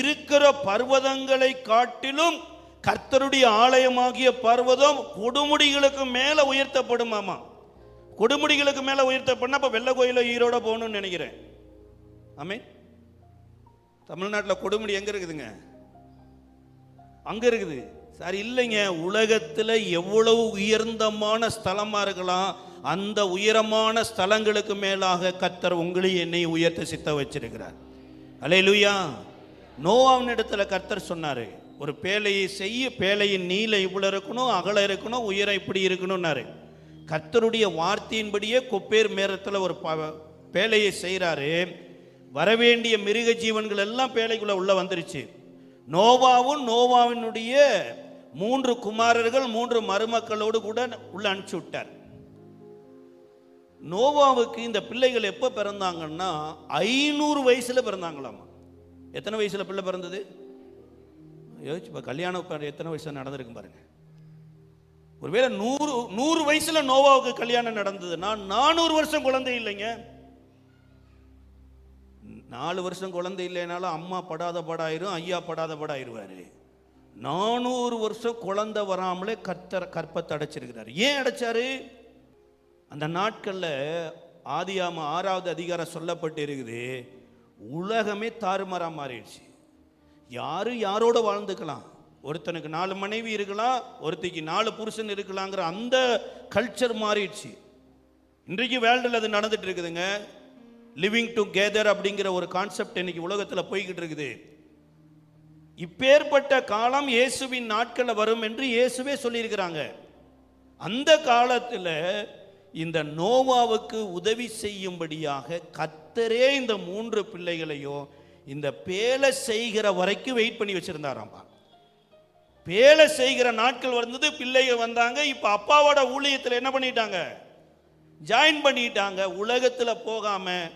இருக்கிற பர்வதங்களை காட்டிலும் கர்த்தருடைய ஆலயமாகிய பர்வதம் கொடுமுடிகளுக்கு மேலே உயர்த்தப்படுமாமா கொடுமுடிகளுக்கு மேலே உயர்த்தப்படனா அப்போ வெள்ள கோயில ஈரோட போகணும்னு நினைக்கிறேன். ஆமே தமிழ்நாட்டில் கொடுமுடி எங்கே இருக்குதுங்க? அங்கே இருக்குது. சார் இல்லைங்க. உலகத்தில் எவ்வளவு உயர்ந்தமான ஸ்தலமாக இருக்கலாம் அந்த உயரமான ஸ்தலங்களுக்கு மேலாக கத்தர் உங்களையும் என்னை உயர்த்த சித்த வச்சிருக்கிறார். அலையிலுயா. நோவாவின் இடத்துல கர்த்தர் சொன்னார் ஒரு பேழையை செய்ய பேழையின் நீள இவ்வளோ இருக்கணும் அகல இருக்கணும் உயரம் இப்படி இருக்கணும்னாரு. கர்த்தருடைய வார்த்தையின்படியே கொப்பேர் மேரத்தில் ஒரு ப- பேழையை செய்கிறாரு வரவேண்டிய மிருக ஜீவன்கள் எல்லாம் பேழைக்குள்ளே உள்ள வந்துருச்சு. நோவாவும் நோவாவினுடைய மூன்று குமாரர்கள் மூன்று மருமக்களோடு கூட உள்ள அனுப்பிச்சு விட்டார். நோவாவுக்கு இந்த பிள்ளைகள் எப்போ பிறந்தாங்கன்னா ஐநூறு வயசுல பிறந்தாங்களாமா. எத்தனை வயசில் பிள்ளை பிறந்தது? யோசிச்சு இப்போ கல்யாணம் எத்தனை வயசில் நடந்திருக்கு பாருங்க. ஒருவேளை நூறு நூறு வயசில் நோவாவுக்கு கல்யாணம் நடந்ததுன்னா நானூறு வருஷம் குழந்தை இல்லைங்க. நாலு வருஷம் குழந்தை இல்லைனாலும் அம்மா படாத படாயிரும் ஐயா படாத படாயிருவார். நானூறு வருஷம் குழந்தை வராமலே கர்த்தர் கற்பத்தை அடைச்சிருக்கிறார். ஏன் அடைச்சாரு? அந்த நாட்களில் ஆதியாம ஆறாவது அதிகாரம் சொல்லப்பட்டு இருக்குது. உலகமே தாறுமாறாக மாறிடுச்சு. யாரும் யாரோட வாழ்ந்துக்கலாம்? ஒருத்தனுக்கு நாலு மனைவி இருக்கலாம் ஒருத்தைக்கு நாலு புருஷன் இருக்கலாங்கிற அந்த கல்ச்சர் மாறிடுச்சு. இன்றைக்கு வேர்ல்டில் அது நடந்துட்டு இருக்குதுங்க. லிவிங் டுகெதர் அப்படிங்கிற ஒரு கான்செப்ட் இன்னைக்கு உலகத்தில் போய்கிட்டு இருக்குது. இப்பேற்பட்ட காலம் இயேசுவின் நாட்களில் வரும் என்று இயேசுவே சொல்லியிருக்கிறாங்க. அந்த காலத்தில் இந்த நோவாவுக்கு உதவி செய்யும்படியாக கத்தரே இந்த மூன்று பிள்ளைகளையும் இந்த பேலை செய்கிற வரைக்கும் வெயிட் பண்ணி வச்சிருந்தாராம்பா. பேலை செய்கிற நாட்கள் வந்தது பிள்ளைகள் வந்தாங்க இப்போ அப்பாவோட ஊழியத்தில் என்ன பண்ணிட்டாங்க? ஜாயின் பண்ணிட்டாங்க. உலகத்தில் போகாம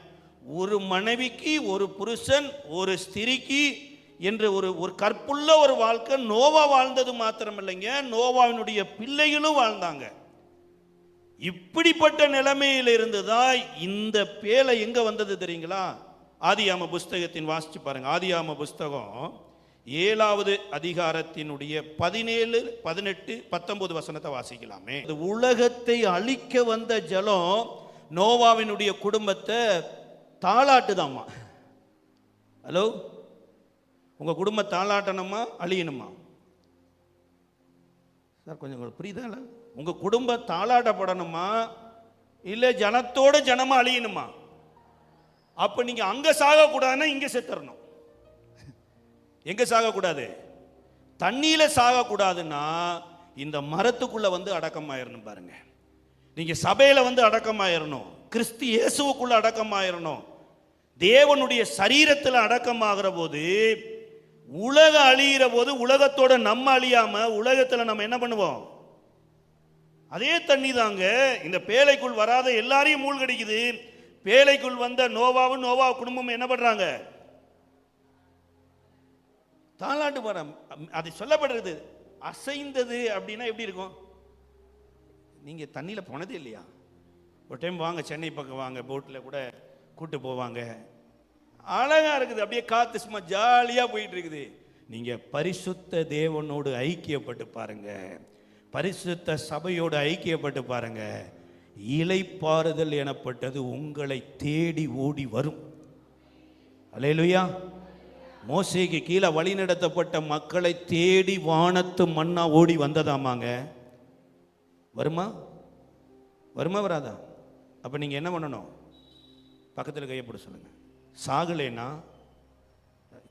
ஒரு மனைவிக்கு ஒரு புருஷன் ஒரு ஸ்திரிக்கு என்று ஒரு ஒரு கற்புள்ள ஒரு வாழ்க்கை நோவா வாழ்ந்தது மாத்திரம் இல்லைங்க நோவாவினுடைய பிள்ளைகளும் வாழ்ந்தாங்க. இப்படிப்பட்ட நிலைமையில இருந்து தான் இந்த பேலை எங்க வந்தது தெரியுங்களா? ஆதியாம புஸ்தகத்தின் வாசிச்சு பாருங்க. ஆதியாம புஸ்தகம் ஏழாவது அதிகாரத்தினுடைய பதினேழு பதினெட்டு பத்தொன்பது வசனத்தை வாசிக்கலாமே. உலகத்தை அழிக்க வந்த ஜலம் நோவாவினுடைய குடும்பத்தை தாளாட்டுதாம்மா. ஹலோ? உங்க குடும்ப தாளாட்டணுமா அழியணுமா? சார் கொஞ்சம் உங்களுக்கு புரியுதா இல்லை உங்கள் குடும்பம் தாளாட்டப்படணுமா இல்லை ஜனத்தோட ஜனமாக அழியணுமா? அப்போ நீங்கள் அங்கே சாகக்கூடாதுன்னா இங்கே செத்துறணும். எங்கே சாகக்கூடாது? தண்ணியில் சாகக்கூடாதுன்னா இந்த மரத்துக்குள்ளே வந்து அடக்கமாயிரணும் பாருங்க. நீங்கள் சபையில் வந்து அடக்கமாயிரணும். கிறிஸ்து இயேசுவுக்குள்ளே அடக்கமாயிரணும். தேவனுடைய சரீரத்தில் அடக்கமாகிற போது உலக அழியிற போது உலகத்தோட நம்ம அழியாம உலகத்துல நம்ம என்ன பண்ணுவோம்? அதே தண்ணி தாங்க. இந்த பேழைக்குள் வராத எல்லாரையும் மூழ்கடிக்குது. பேழைக்குள் வந்த நோவாவும் நோவா குடும்பம் என்ன பண்றாங்க? தாளாண்டு மரம் அது சொல்லப்படுறது அசைந்தது அப்படின்னா எப்படி இருக்கும்? நீங்க தண்ணியில போனதே இல்லையா? ஒரு டைம் வாங்க சென்னை பக்கம் வாங்க போட்டில் கூட கூட்டு போவாங்க. அழகா இருக்குது. அப்படியே காத்து சும்மா ஜாலியா போயிட்டு இருக்குது நீங்க பரிசுத்த தேவனோடு ஐக்கியப்பட்டு பாருங்க. பரிசுத்த சபையோடு ஐக்கியப்பட்டு பாருங்க. இலைப்பாறுதல் எனப்பட்டது உங்களை தேடி ஓடி வரும். அலையலுயா மோசைக்கு கீழே வழிநடத்தப்பட்ட மக்களை தேடி வானத்து மண்ணா ஓடி வந்ததாமாங்க. வருமா? வருமா வராதா? அப்போ நீங்கள் என்ன பண்ணணும்? பக்கத்தில் கையை போட்டு சொல்லுங்கள் சாகலைன்னா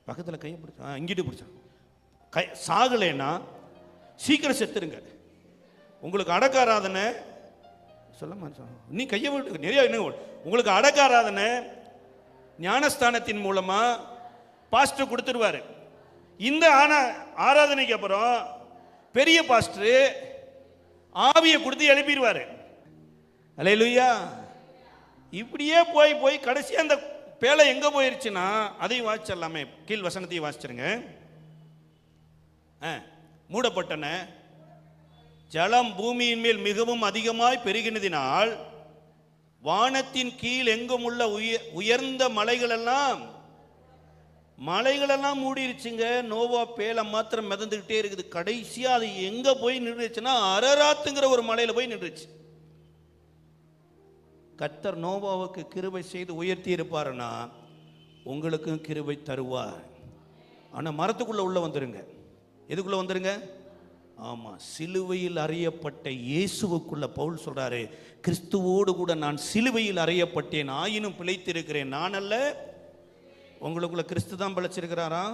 பக்கத்தில் கையை பிடிச்ச ஆ இங்கிட்டு பிடிச்சா. கை சாகலைன்னா சீக்கிரம் செத்துருங்க. உங்களுக்கு அடக்காராதனை சொல்ல மாதிரி நீ கையை விட்டு நிறைய என்ன உங்களுக்கு அடக்காராதனை ஞானஸ்தானத்தின் மூலமாக பாஸ்டர் கொடுத்துருவாரு. இந்த ஆனா ஆராதனைக்கு அப்புறம் பெரிய பாஸ்டர் ஆவியை கொடுத்து எழுப்பிடுவார் அலையலுயா. இப்படியே போய் போய் கடைசி அந்த பேலை எங்கே போயிருச்சுன்னா அதையும் வாசிச்சிடலாமே. கீழ் வசனத்தையும் வாசிச்சிருங்க. ஆ, மூடப்பட்டன. ஜலம் பூமியின் மேல் மிகவும் அதிகமாய் பெருகினதினால் வானத்தின் கீழ் எங்கும் உள்ள உயர் உயர்ந்த மலைகளெல்லாம் மலைகளெல்லாம் மூடிருச்சுங்க. நோவா பேலை மாத்திரம் மிதந்துக்கிட்டே இருக்குது. கடைசியாக அது எங்கே போய் நின்றுச்சுன்னா அரராத்துங்கிற ஒரு மலையில் போய் நின்றுச்சு. கத்தர் நோவாவுக்கு கிருபை செய்து உயர்த்தி இருப்பாருன்னா உங்களுக்கும் கிருபை தருவார். ஆனால் மரத்துக்குள்ளே உள்ளே வந்துருங்க. எதுக்குள்ளே வந்துருங்க? ஆமாம் சிலுவையில் அறியப்பட்ட இயேசுவுக்குள்ள பவுல் சொல்கிறாரு கிறிஸ்துவோடு கூட நான் சிலுவையில் அறியப்பட்டேன் ஆயினும் பிழைத்திருக்கிறேன். நான் அல்ல உங்களுக்குள்ள கிறிஸ்து தான் பிழைச்சிருக்கிறாரா?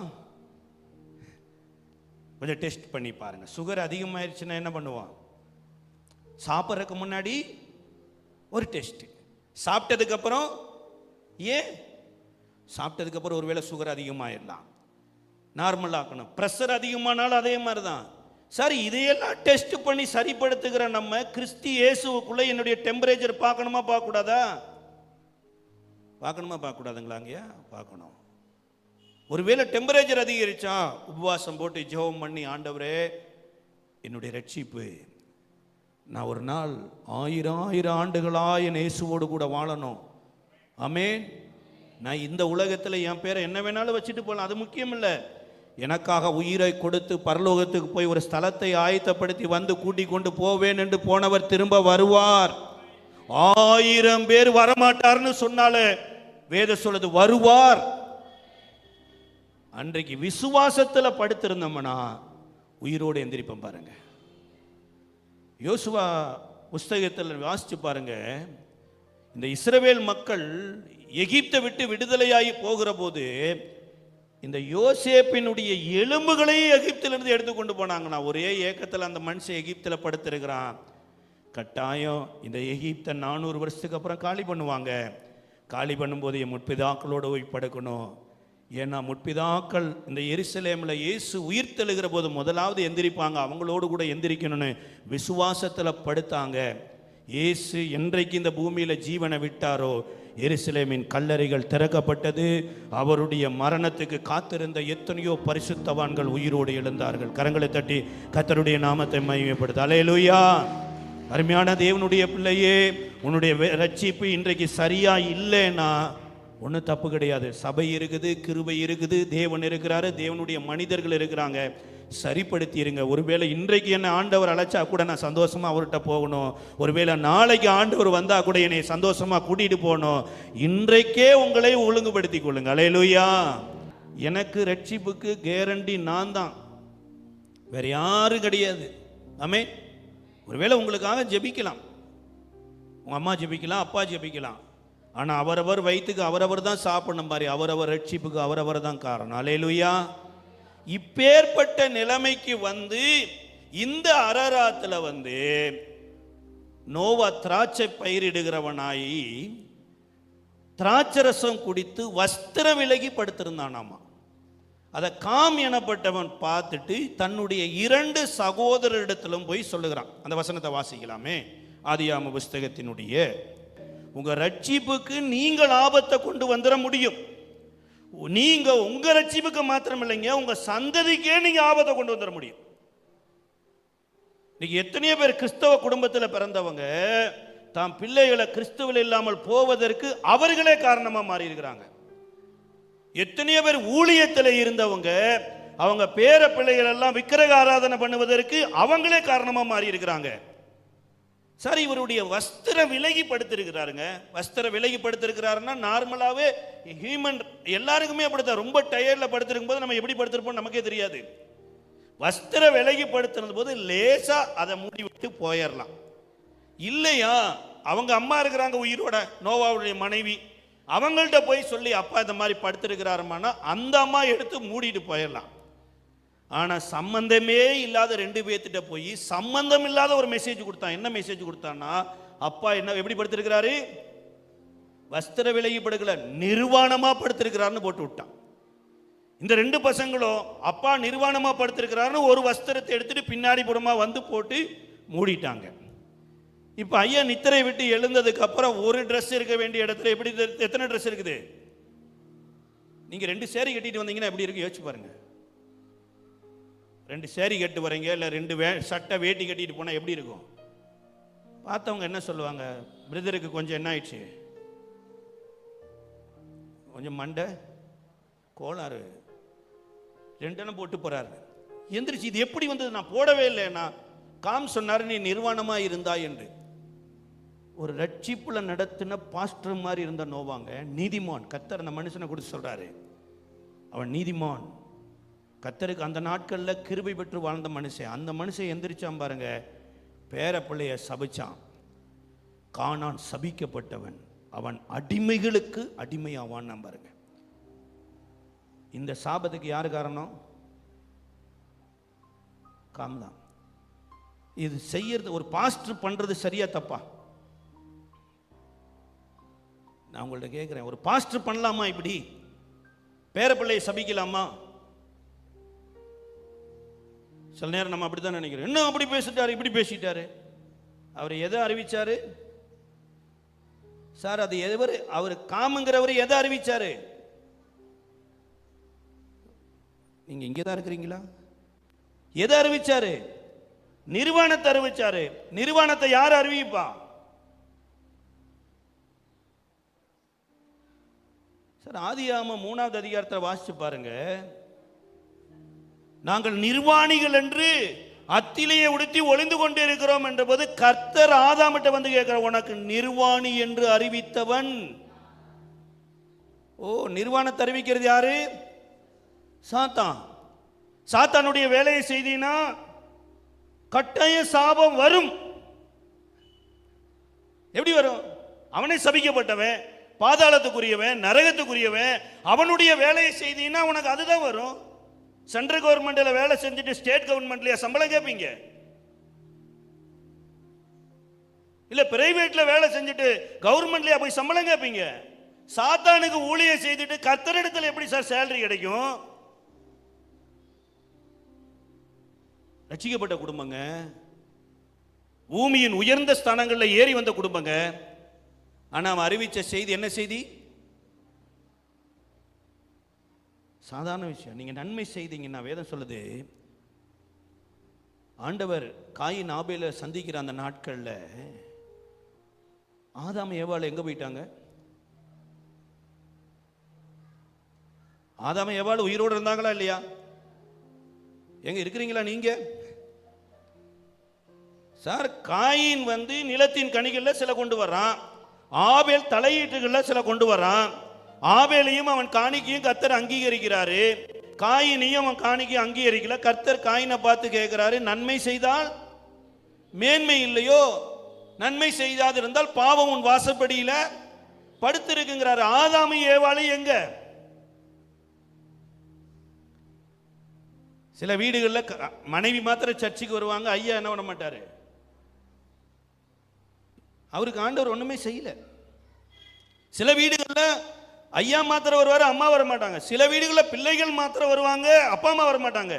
கொஞ்சம் டெஸ்ட் பண்ணி பாருங்கள் சுகர் அதிகமாயிருச்சுன்னா என்ன பண்ணுவான்? சாப்பிட்றதுக்கு முன்னாடி ஒரு டெஸ்ட்டு சாப்பிட்டதுக்கப்புறம் ஏன்? சாப்பிட்டதுக்கப்புறம் ஒரு ஒருவேளை சுகர் அதிகமாகிடலாம் நார்மல் ஆக்கணும் ப்ரெஷர் அதிகமானாலும் அதே மாதிரி தான் சார் இதையெல்லாம் டெஸ்ட் பண்ணி சரிப்படுத்துகிற நம்ம கிறிஸ்தி இயேசுக்குள்ளே என்னுடைய டெம்பரேச்சர் பார்க்கணுமா பார்க்கக்கூடாதா? பார்க்கணுமா பார்க்கக்கூடாதுங்களா அங்கேயா? பார்க்கணும். ஒருவேளை டெம்பரேச்சர் அதிகரிச்சா உபவாசம் போட்டு ஜெபம் பண்ணி ஆண்டவரே என்னுடைய ரட்சிப்பு நான் ஒரு நாள் ஆயிரம் ஆயிரம் ஆண்டுகளாக என் இயேசுவோடு கூட வாழணும். அமேன் நான் இந்த உலகத்தில் என் பேரை என்ன வேணாலும் வச்சுட்டு போகலாம் அது முக்கியம் இல்லை எனக்காக உயிரை கொடுத்து பரலோகத்துக்கு போய் ஒரு ஸ்தலத்தை ஆயத்தப்படுத்தி வந்து கூட்டி கொண்டு போவேன் என்று போனவர் திரும்ப வருவார். ஆயிரம் பேர் வரமாட்டார்னு சொன்னாலே வேத சொல்லுது வருவார். அன்றைக்கு விசுவாசத்தில் படுத்திருந்தோம்னா உயிரோடு எந்திரிப்போம் பாருங்கள் யோசுவா புஸ்தகத்தில் வாசித்து பாருங்க. இந்த இஸ்ரவேல் மக்கள் எகிப்தை விட்டு விடுதலையாகி போகிற போது இந்த யோசேப்பினுடைய எலும்புகளையும் எகிப்திலிருந்து எடுத்து கொண்டு போனாங்கண்ணா. ஒரே ஏக்கத்தில் அந்த மனுஷன் எகிப்தில் படுத்திருக்கிறான். கட்டாயம் இந்த எகிப்தை நானூறு வருஷத்துக்கு அப்புறம் காலி பண்ணுவாங்க. காலி பண்ணும்போது என் முற்பிதாக்களோடு போய் படுக்கணும். ஏன்னா முற்பிதாக்கள் இந்த எரிசலேமில் இயேசு உயிர் தெழுகிற போது முதலாவது எந்திரிப்பாங்க. அவங்களோடு கூட எந்திரிக்கணும்னு விசுவாசத்தில் படுத்தாங்க. இயேசு என்றைக்கு இந்த பூமியில் ஜீவனை விட்டாரோ எருசலேமின் கல்லறைகள் திறக்கப்பட்டது. அவருடைய மரணத்துக்கு காத்திருந்த எத்தனையோ பரிசுத்தவான்கள் உயிரோடு எழுந்தார்கள். கரங்களை தட்டி கத்தருடைய நாமத்தை மகிமைப்படுத்த. அலையலுயா அருமையான தேவனுடைய பிள்ளையே உன்னுடைய ரட்சிப்பு இன்றைக்கு சரியா இல்லைன்னா ஒன்றும் தப்பு கிடையாது. சபை இருக்குது கிருபை இருக்குது தேவன் இருக்கிறாரு தேவனுடைய மனிதர்கள் இருக்கிறாங்க. சரிப்படுத்திடுங்க ஒருவேளை இன்றைக்கு என்ன ஆண்டவர் அழைச்சா கூட நான் சந்தோஷமா அவர்கிட்ட போகணும். ஒருவேளை நாளைக்கு ஆண்டவர் வந்தா கூட என்னை சந்தோஷமா கூட்டிட்டு போகணும். இன்றைக்கே உங்களை ஒழுங்குபடுத்தி கொள்ளுங்க அலையலுயா எனக்கு ரட்சிப்புக்கு கேரண்டி நான் தான். வேற யாரும் கிடையாது. ஆமே ஒருவேளை உங்களுக்காக ஜெபிக்கலாம். உங்க அம்மா ஜெபிக்கலாம் அப்பா ஜெபிக்கலாம். ஆனால் அவரவர் வயிற்றுக்கு அவரவர் தான் சாப்பிடணும் மாதிரி அவரவர் ரட்சிப்புக்கு அவரவர் தான் காரணம். அலையலுயா. இப்பேற்பட்ட நிலைமைக்கு வந்து இந்த அரராத்தில் வந்து நோவா திராட்சை பயிரிடுகிறவனாயி திராட்சரசம் குடித்து வஸ்திர விலகி படுத்திருந்தானாமா. அதை காம் எனப்பட்டவன் பார்த்துட்டு தன்னுடைய இரண்டு சகோதரரிடத்திலும் போய் சொல்லுகிறான். அந்த வசனத்தை வாசிக்கலாமே. ஆதியாம புஸ்தகத்தினுடைய உங்கள் ரட்சிப்புக்கு நீங்கள் ஆபத்தை கொண்டு வந்துட முடியும். நீங்கள் உங்கள் ரட்சிப்புக்கு மாத்திரம் இல்லைங்க உங்கள் சந்ததிக்கே நீங்கள் ஆபத்தை கொண்டு வந்துட முடியும். இன்னைக்கு எத்தனையோ பேர் கிறிஸ்தவ குடும்பத்தில் பிறந்தவங்க தாம் பிள்ளைகளை கிறிஸ்துவில் இல்லாமல் போவதற்கு அவர்களே காரணமாக மாறியிருக்கிறாங்க. எத்தனையோ பேர் ஊழியத்தில் இருந்தவங்க அவங்க பேர பிள்ளைகள் எல்லாம் விக்கிரக ஆராதனை பண்ணுவதற்கு அவங்களே காரணமாக மாறி இருக்கிறாங்க சார் இவருடைய வஸ்திரம் விலகி படுத்திருக்கிறாருங்க வஸ்திர விலகி படுத்திருக்கிறாருன்னா நார்மலாகவே ஹியூமன் எல்லாருக்குமே அப்படித்தான். ரொம்ப டயர்டில் படுத்திருக்கும் போது நம்ம எப்படி படுத்திருப்போம் நமக்கே தெரியாது. வஸ்திர விலகி படுத்திருந்த போது லேசாக அதை மூடி விட்டு போயிடலாம் இல்லையா? அவங்க அம்மா இருக்கிறாங்க உயிரோட. நோவாவுடைய மனைவி. அவங்கள்ட்ட போய் சொல்லி அப்பா இந்த மாதிரி படுத்திருக்கிறாருமானா அந்த அம்மா எடுத்து மூடிட்டு போயிடலாம் ஆனால் சம்பந்தமே இல்லாத ரெண்டு பேர்த்திட்ட போய் சம்பந்தம் இல்லாத ஒரு மெசேஜ் கொடுத்தான். என்ன மெசேஜ் கொடுத்தான்னா அப்பா என்ன எப்படி படுத்திருக்கிறாரு? வஸ்திர விலகி படுக்கல நிர்வாணமாக படுத்திருக்கிறாருன்னு போட்டு விட்டான். இந்த ரெண்டு பசங்களும் அப்பா நிர்வாணமாக படுத்திருக்கிறாருன்னு ஒரு வஸ்திரத்தை எடுத்துட்டு பின்னாடி புறமா வந்து போட்டு மூடிட்டாங்க. இப்போ ஐயா நித்திரை விட்டு எழுந்ததுக்கு அப்புறம் ஒரு ட்ரெஸ் இருக்க வேண்டிய இடத்துல எப்படி எத்தனை ட்ரெஸ் இருக்குது? நீங்கள் ரெண்டு சேரி கட்டிட்டு வந்தீங்கன்னா எப்படி இருக்கு? யோசிச்சு பாருங்க. ரெண்டு சேரி கட்டு வரீங்க இல்லை ரெண்டு வே சட்டை வேட்டி கட்டிட்டு போனால் எப்படி இருக்கும்? பார்த்தவங்க என்ன சொல்லுவாங்க? பிரதருக்கு கொஞ்சம் என்ன ஆயிடுச்சு? கொஞ்சம் மண்டை கோளாறு. ரெண்டெண்ணம் போட்டு போறாரு. எந்திரிச்சு இது எப்படி வந்தது? நான் போடவே இல்லைன்னா காம் சொன்னார் நீ நிர்வாணமா இருந்தா என்று. ஒரு ரட்சிப்புல நடத்தின பாஸ்டர் மாதிரி இருந்த நோவாங்க நீதிமான். கத்தர் அந்த மனுஷனை கொடுத்து சொல்றாரு. அவன் நீதிமான். கத்தருக்கு அந்த நாட்களில் கிருபை பெற்று வாழ்ந்த மனுஷன். அந்த மனுஷன் எந்திரிச்சான் பாருங்க. பேர பிள்ளைய சபிச்சான். காணான் சபிக்கப்பட்டவன். அவன் அடிமைகளுக்கு அடிமையாவான் பாருங்க. இந்த சாபத்துக்கு யார் காரணம்? காம்தான் இது செய்யறது ஒரு பாஸ்டர் பண்றது சரியா தப்பா? நான் உங்கள்கிட்ட கேட்குறேன் ஒரு பாஸ்டர் பண்ணலாமா இப்படி? பேரப்பிள்ளையை சபிக்கலாமா? சில நேரம் நம்ம அப்படி தான் நினைக்கிறோம். இன்னும் அப்படி பேசிட்டாரு இப்படி பேசிட்டாரு? அவர் எதை அறிவிச்சாரு? சார் அது எவர் அவர் காமுங்கிறவர் எதை அறிவிச்சாரு? நீங்க இங்கே தான் இருக்கிறீங்களா? எதை அறிவிச்சாரு? நிர்வாணத்தை அறிவிச்சாரு. நிர்வாணத்தை யார் அறிவிப்பா? சார் ஆதியாம மூணாவது அதிகாரத்தில் வாசிச்சு பாருங்க. நாங்கள் நிர்வாணிகள் என்று அத்திலேயே உடுத்தி ஒளிந்து கொண்டு இருக்கிறோம் என்றபோது கர்த்தர் ஆதாமிட்ட வந்து கேட்கிற உனக்கு நிர்வாணி என்று அறிவித்தவன். ஓ நிர்வாணத்தை அறிவிக்கிறது யாரு? சாத்தான். சாத்தானுடைய வேலையை செய்தினா கட்டாய சாபம் வரும். எப்படி வரும்? அவனே சபிக்கப்பட்டவன் பாதாளத்துக்குரியவன் நரகத்துக்குரியவன் அவனுடைய வேலையை செய்தினா உனக்கு அதுதான் வரும். சென்ட்ரல் கவர்மெண்ட்ல வேலை செஞ்சுட்டு ஸ்டேட் கவர்மெண்ட்லயா சம்பளம் கேட்பீங்க இல்ல பிரைவேட்ல வேலை செஞ்சுட்டு கவர்மெண்ட்லயா போய் சம்பளம் கேட்பீங்க சாத்தானுக்கு ஊழியம் செய்துட்டு கத்தரிடத்துல எப்படி சார் சேலரி கிடைக்கும்? ரச்சிக்கப்பட்ட குடும்பங்க. பூமியின் உயர்ந்த ஸ்தானங்களில் ஏறி வந்த குடும்பங்க. ஆனா அவன் அறிவிச்ச செய்தி என்ன செய்தி? சாதாரண விஷயம். நீங்கள் நன்மை செய்தீங்கன்னா வேதம் சொல்லுது ஆண்டவர் காயின் ஆபையில் சந்திக்கிற அந்த நாட்களில் ஆதாம் ஏவாள் எங்கே போயிட்டாங்க? ஆதாம ஏவாள் உயிரோடு இருந்தாங்களா இல்லையா? எங்க இருக்கிறீங்களா நீங்க? சார் காயின் வந்து நிலத்தின் கணிகளில் சில கொண்டு வர்றான் ஆபேல் தலையீட்டுகளில் சில கொண்டு வர்றான். ஆவேலையும் அவன் காணிக்கையும் கர்த்தர் அங்கீகரிக்கிறாரு. காயினையும் அவன் காணிக்கையும் அங்கீகரிக்கல. கர்த்தர் காயினை பார்த்து கேட்கிறாரு நன்மை செய்தால் மேன்மை இல்லையோ? நன்மை செய்யாது இருந்தால் பாவம் உன் வாசப்படியில படுத்திருக்குங்கிறாரு. ஆதாமி ஏவாளை எங்க? சில வீடுகளில் க- மனைவி மாத்திரம் சர்ச்சுக்கு வருவாங்க ஐயா என்ன பண்ண மாட்டாரு? அவருக்கு ஆண்டவர் ஒண்ணுமே செய்யல. சில வீடுகளில் ஐயா மாத்திரம் வருவாரு அம்மா வர மாட்டாங்க சில வீடுகளில் பிள்ளைகள் மாத்திரம் வருவாங்க அப்பா அம்மா வர மாட்டாங்க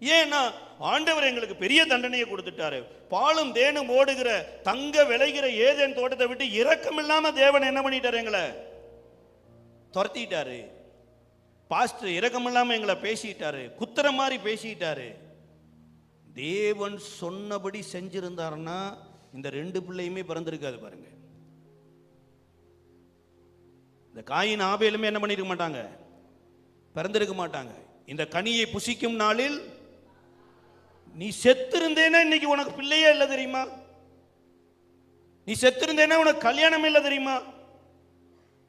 ஏன்னா ஆண்டவர் எங்களுக்கு பெரிய தண்டனையை கொடுத்துட்டாரு. பாலும் தேனும் ஓடுகிற தங்க விளைகிற ஏதேன் தோட்டத்தை விட்டு இரக்கம் இல்லாம தேவன் என்ன பண்ணிட்டாரு எங்களை? துரத்திட்டாரு. பாஸ்டர் இரக்கம் இல்லாம எங்களை பேசிட்டாரு. குத்துற மாதிரி பேசிட்டாரு. தேவன் சொன்னபடி செஞ்சிருந்தாருன்னா இந்த ரெண்டு பிள்ளையுமே பிறந்திருக்காது பாருங்க. இந்த காயின் ஆபேலுமே என்ன பண்ணிருக்க மாட்டாங்க? பிறந்திருக்க மாட்டாங்க. இந்த கனியை புசிக்கும் நாளில் நீ செத்திருந்தேன்னா இன்னைக்கு உனக்கு பிள்ளையே இல்லை தெரியுமா? நீ செத்திருந்தேன்னா உனக்கு கல்யாணம் இல்லை தெரியுமா?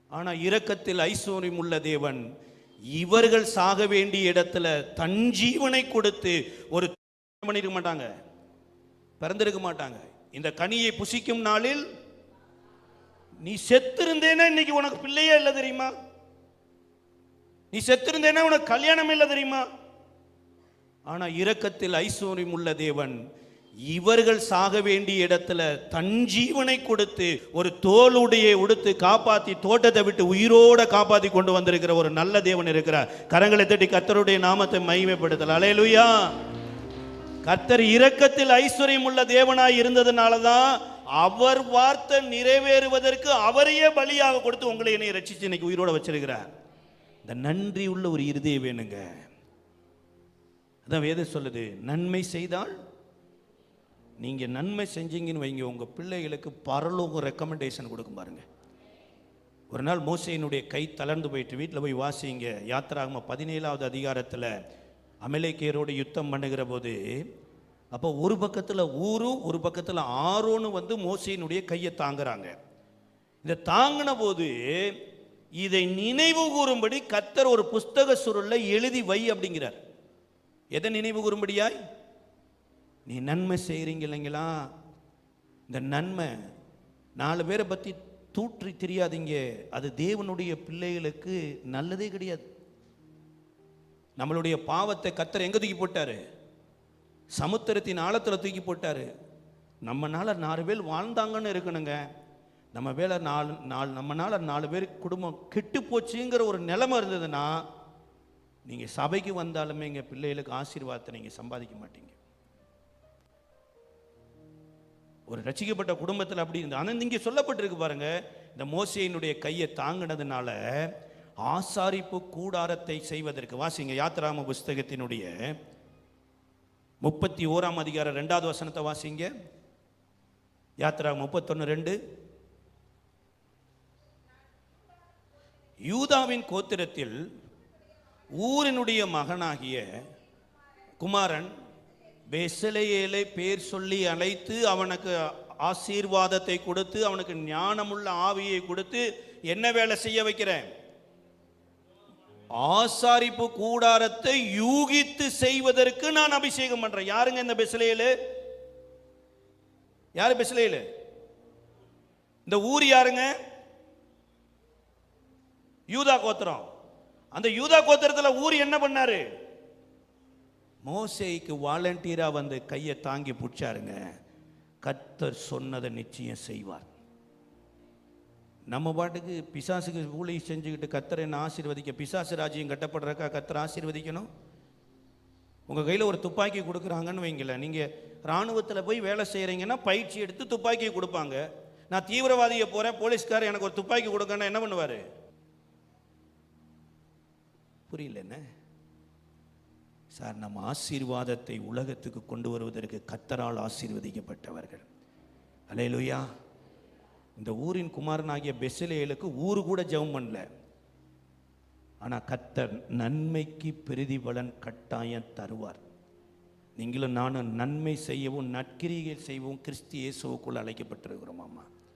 ஆனா இரக்கத்தில் ஐஸ்வர்யம் உள்ள தேவன் இவர்கள் சாக வேண்டிய இடத்துல தன் ஜீவனை கொடுத்து ஒரு பண்ணிருக்க மாட்டாங்க. பிறந்திருக்க மாட்டாங்க. இந்த கனியை புசிக்கும் நாளில் நீ செத்திருந்தேன்னா இன்னைக்கு உனக்கு பிள்ளையே இல்லை தெரியுமா? நீ செத்திருந்தேன்னா உனக்கு கல்யாணம் இல்லை தெரியுமா? ஆனா இரக்கத்தில் ஐஸ்வர்யம் உள்ள தேவன் இவர்கள் சாக வேண்டிய இடத்துல தன் ஜீவனை கொடுத்து ஒரு தோளுடைய உடுத்து காப்பாத்தி தோட்டத்தை விட்டு உயிரோட காப்பாத்தி கொண்டு வந்திருக்கிற ஒரு நல்ல தேவன் இருக்கிறார். கரங்களை தட்டி கத்தருடைய நாமத்தை மகிமைப்படுத்தல. அலையலுயா கத்தர் இரக்கத்தில் ஐஸ்வர்யம் உள்ள தேவனாய் இருந்ததுனால தான் அவர் வார்த்தை நிறைவேறுவதற்கு அவரையே பலியாக கொடுத்து உங்களை என்னை ரட்சித்து இன்னைக்கு உயிரோட வச்சிருக்கிறார். இந்த நன்றி உள்ள ஒரு இருதயம் வேணுங்க. அதான் வேதம் சொல்லுது நன்மை செய்தால் நீங்கள் நன்மை செஞ்சீங்கன்னு வைங்க. உங்கள் பிள்ளைகளுக்கு பரலோகம் ரெக்கமெண்டேஷன் கொடுக்கும் பாருங்க. ஒரு நாள் மோசையினுடைய கை தளர்ந்து போயிட்டு வீட்டில் போய் வாசிங்க. யாத்திராகம பதினேழாவது அதிகாரத்தில் அமலேக்கியரோடு யுத்தம் பண்ணுகிற போது அப்போ ஒரு பக்கத்தில் ஊரும் ஒரு பக்கத்தில் ஆரோன்னு வந்து மோசையினுடைய கையை தாங்குறாங்க. இதை தாங்கின போது இதை நினைவு கூறும்படி கத்தர் ஒரு புஸ்தக சுருளை எழுதி வை அப்படிங்கிறார். எதை நினைவு கூறும்படியாய்? நீ நன்மை செய்கிறீங்க இல்லைங்களா? இந்த நன்மை நாலு பேரை பற்றி தூற்றி தெரியாதீங்க. அது தேவனுடைய பிள்ளைகளுக்கு நல்லதே கிடையாது. நம்மளுடைய பாவத்தை கத்தர் எங்கே தூக்கி போட்டார்? சமுத்திரத்தின் ஆழத்தில் தூக்கி போட்டாரு. நம்மனால் நாலு பேர் வாழ்ந்தாங்கன்னு இருக்கணுங்க. நம்ம வேலை நாலு நாலு நம்மனால் நாலு பேர் குடும்பம் கெட்டு போச்சுங்கிற ஒரு நிலைமை இருந்ததுன்னா நீங்கள் சபைக்கு வந்தாலுமே எங்கள் பிள்ளைகளுக்கு ஆசீர்வாதத்தை நீங்கள் சம்பாதிக்க மாட்டீங்க. ஒரு ரசிக்கப்பட்ட குடும்பத்தில் அப்படி இருந்தது ஆனால் இங்கே சொல்லப்பட்டிருக்கு பாருங்க இந்த மோசையினுடைய கையை தாங்கினதுனால ஆசாரிப்பு கூடாரத்தை செய்வதற்கு வாசிங்க யாத்ராம புஸ்தகத்தினுடைய முப்பத்தி ஓராம் அதிகாரம் ரெண்டாவது வசனத்தை வாசிங்க. யாத்ரா முப்பத்தொன்று ரெண்டு. யூதாவின் கோத்திரத்தில் ஊரினுடைய மகனாகிய குமாரன் பெசலேயேலை பேர் சொல்லி அழைத்து அவனுக்கு ஆசீர்வாதத்தை கொடுத்து அவனுக்கு ஞானமுள்ள ஆவியை கொடுத்து என்ன வேலை செய்ய வைக்கிறேன்? ஆசாரிப்பு கூடாரத்தை யூகித்து செய்வதற்கு நான் அபிஷேகம் பண்றேன். யாருங்க இந்த பிசிலையில் யாரு பெசலேயலு இந்த ஊர் யாருங்க? யூதா கோத்திரம். அந்த யூதா கோத்திரத்தில் ஊர் என்ன பண்ணாரு? மோசைக்கு வாலண்டியரா வந்து கையை தாங்கி பிடிச்சாருங்க. கத்தர் சொன்னதை நிச்சயம் செய்வார். நம்ம பாட்டுக்கு பிசாசுக்கு ஊழி செஞ்சுக்கிட்டு கத்தரை என்ன ஆசீர்வதிக்க பிசாசு ராஜ்யம் கட்டப்படுறக்கா கத்தர் ஆசீர்வதிக்கணும். உங்கள் கையில் ஒரு துப்பாக்கி கொடுக்குறாங்கன்னு வைங்களேன். நீங்கள் இராணுவத்தில் போய் வேலை செய்கிறீங்கன்னா பயிற்சி எடுத்து துப்பாக்கி கொடுப்பாங்க. நான் தீவிரவாதியை போகிறேன் போலீஸ்கார் எனக்கு ஒரு துப்பாக்கி கொடுக்கன்னா என்ன பண்ணுவார்? புரியல என்ன? சார் நம்ம ஆசீர்வாதத்தை உலகத்துக்கு கொண்டு வருவதற்கு கத்தரால் ஆசீர்வதிக்கப்பட்டவர்கள். அலையலுயா இந்த ஊரின் குமாரனாகிய பெசிலேலுக்கு ஊரு கூட ஜெபம் பண்ணல. ஆனால் கத்தர் நன்மைக்கு பிரதிபலன் கட்டாயம் தருவார். நீங்களும் நானும் நன்மை செய்யவும் நற்கிரிகள் செய்யவும் கிறிஸ்து இயேசுவுக்குள் அழைக்கப்பட்டிருக்கிறோம் அம்மா